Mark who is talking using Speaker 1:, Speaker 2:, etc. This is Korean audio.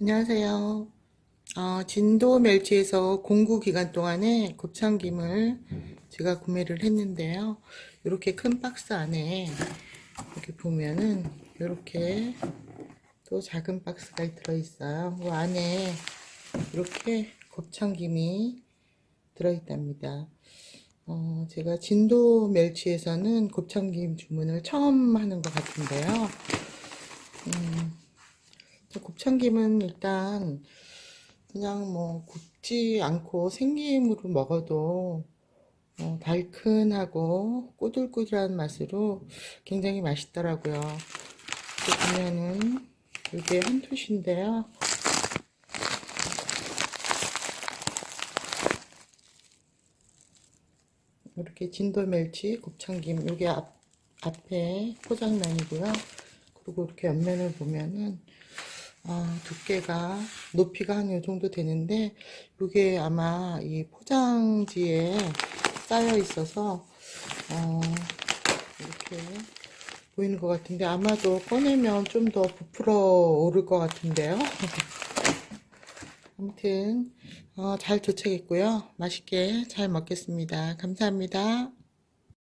Speaker 1: 안녕하세요. 어, 진도 멸치에서 공구 기간 동안에 곱창김을 제가 구매를 했는데요. 이렇게 큰 박스 안에 이렇게 보면은 이렇게 또 작은 박스가 들어있어요. 그 안에 이렇게 곱창김이 들어있답니다. 어, 제가 진도 멸치에서는 곱창김 주문을 처음 하는 것 같은데요. 곱창김은 일단 그냥 뭐 굽지 않고 생김으로 먹어도 어, 달큰하고 꼬들꼬들한 맛으로 굉장히 맛있더라고요. 이렇게 보면은 이게 한 톨인데요. 이렇게 진도 멸치 곱창김 여기 앞, 앞에 포장란이고요. 그리고 이렇게 옆면을 보면은 아, 두께가 높이가 한 이 정도 되는데 이게 아마 이 포장지에 쌓여 있어서 어, 이렇게 보이는 것 같은데 아마도 꺼내면 좀 더 부풀어 오를 것 같은데요. 아무튼 어, 잘 도착했고요. 맛있게 잘 먹겠습니다. 감사합니다.